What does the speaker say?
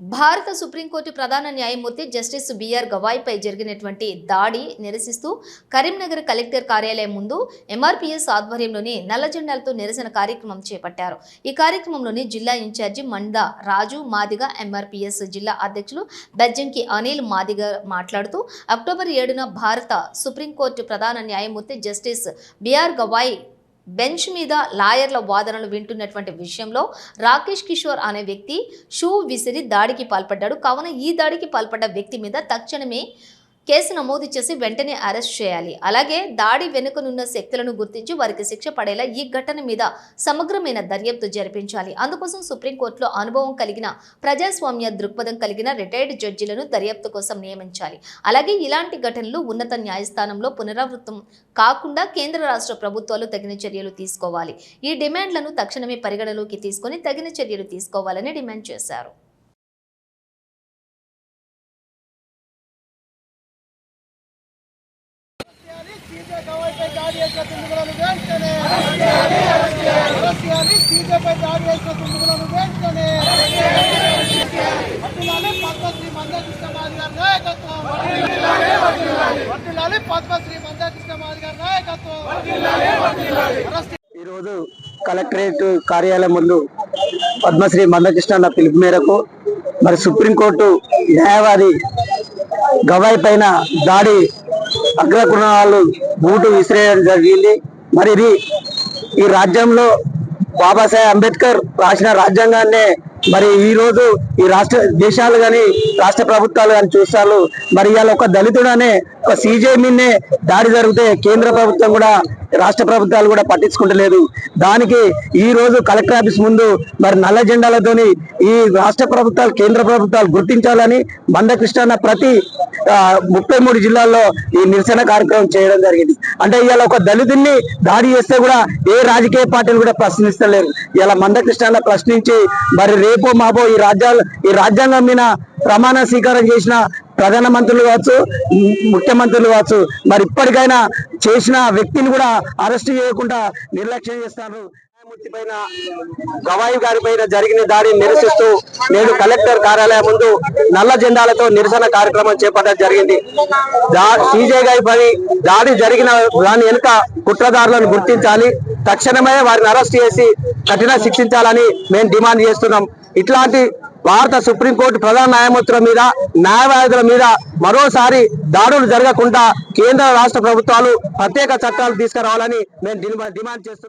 భారత సుప్రీంకోర్టు ప్రధాన న్యాయమూర్తి జస్టిస్ బిఆర్ గవాయ్పై జరిగినటువంటి దాడి నిరసిస్తూ కరీంనగర్ కలెక్టర్ కార్యాలయం ముందు ఎంఆర్పీఎస్ ఆధ్వర్యంలోని నల్ల జెండాలతో నిరసన కార్యక్రమం చేపట్టారు. ఈ కార్యక్రమంలోని జిల్లా ఇన్ఛార్జి మండ రాజు మాదిగ ఎంఆర్పీఎస్ జిల్లా అధ్యక్షులు బెజ్జంకి అనిల్ మాదిగ మాట్లాడుతూ అక్టోబర్ ఏడున భారత సుప్రీంకోర్టు ప్రధాన న్యాయమూర్తి జస్టిస్ బిఆర్ గవాయ్ బెంచ్ మీద లాయర్ల వాదనలు వింటున్నటువంటి విషయంలో రాకేష్ కిషోర్ అనే వ్యక్తి షూ విసిరి దాడికి పాల్పడ్డాడు. కావున ఈ దాడికి పాల్పడ్డ వ్యక్తి మీద తక్షణమే కేసు నమోదు చేసి వెంటనే అరెస్ట్ చేయాలి. అలాగే దాడి వెనుకనున్న శక్తులను గుర్తించి వారికి శిక్ష పడేలా ఈ ఘటన మీద సమగ్రమైన దర్యాప్తు జరిపించాలి. అందుకోసం సుప్రీంకోర్టులో అనుభవం కలిగిన ప్రజాస్వామ్య దృక్పథం కలిగిన రిటైర్డ్ జడ్జిలను దర్యాప్తు కోసం నియమించాలి. అలాగే ఇలాంటి ఘటనలు ఉన్నత న్యాయస్థానంలో పునరావృతం కాకుండా కేంద్ర రాష్ట్ర ప్రభుత్వాలు తగిన చర్యలు తీసుకోవాలి. ఈ డిమాండ్లను తక్షణమే పరిగణలోకి తీసుకొని తగిన చర్యలు తీసుకోవాలని డిమాండ్ చేశారు. సీజే దాడి చేసిన వెంటనే అరెస్ట్ చేయాలి సీజేపై దాడి చేసిన వెంటనే పద్మశ్రీ మందకృష్ణ మాది గారి నాయకత్వం. పద్మశ్రీ మందకృష్ణ మాది గారి నాయకత్వం. ఈరోజు కలెక్టరేట్ కార్యాలయం ముందు పద్మశ్రీ మందకృష్ణ అన్న పిలుపు మేరకు మరి సుప్రీంకోర్టు న్యాయవాది గవాయ్ పైన దాడి అగ్రకుణ బూటు విసిరేయడం జరిగింది. మరి ఇది ఈ రాజ్యంలో బాబాసాహెబ్ అంబేద్కర్ రాసిన రాజ్యాంగాన్నే మరి ఈ రోజు ఈ రాష్ట్ర దేశాలు గాని రాష్ట్ర ప్రభుత్వాలు కానీ చూస్తారు. మరి ఇవాళ ఒక దళితుడనే సీజే మీదనే దాడి జరిగితే కేంద్ర ప్రభుత్వం కూడా రాష్ట్ర ప్రభుత్వాలు కూడా పట్టించుకుంటలేదు. దానికి ఈ రోజు కలెక్టర్ ఆఫీస్ ముందు మరి నల్ల జెండాలతోని ఈ రాష్ట్ర ప్రభుత్వాలు కేంద్ర ప్రభుత్వాలు గుర్తించాలని మందకృష్ణ ప్రతి ముప్పై మూడు జిల్లాల్లో ఈ నిరసన కార్యక్రమం చేయడం జరిగింది. అంటే ఇవాళ ఒక దళితుడిని దాడి చేస్తే కూడా ఏ రాజకీయ పార్టీలు కూడా ప్రశ్నిస్తలేరు. ఇలా మందకృష్ణ ప్రశ్నించి మరి రేపో మాపో ఈ రాజ్యాలు ఈ రాజ్యాంగం మీద ప్రమాణ స్వీకారం చేసిన ప్రధాన మంత్రులు కావచ్చు ముఖ్యమంత్రులు కావచ్చు మరి ఇప్పటికైనా చేసిన వ్యక్తిని కూడా అరెస్ట్ చేయకుండా నిర్లక్ష్యం చేస్తారు. న్యాయమూర్తి పైన గవాయి గారి పైన జరిగిన దాడిని నిరసిస్తూ నేడు కలెక్టర్ కార్యాలయం ముందు నల్ల జెండాలతో నిరసన కార్యక్రమం చేపట్టడం జరిగింది. సీజే గారి పై దాడి జరిగిన దాని వెనుక కుట్రదారులను గుర్తించాలి తక్షణమే వారిని అరెస్ట్ చేసి కఠిన శిక్షించాలని మేము డిమాండ్ చేస్తున్నాం. ఇట్లాంటి భారత సుప్రీంకోర్టు ప్రధాన న్యాయమూర్తుల మీద న్యాయవాదుల మీద మరోసారి దాడులు జరగకుండా కేంద్ర రాష్ట్ర ప్రభుత్వాలు ప్రత్యేక చట్టాలు తీసుకురావాలని మేము డిమాండ్ చేస్తున్నాం.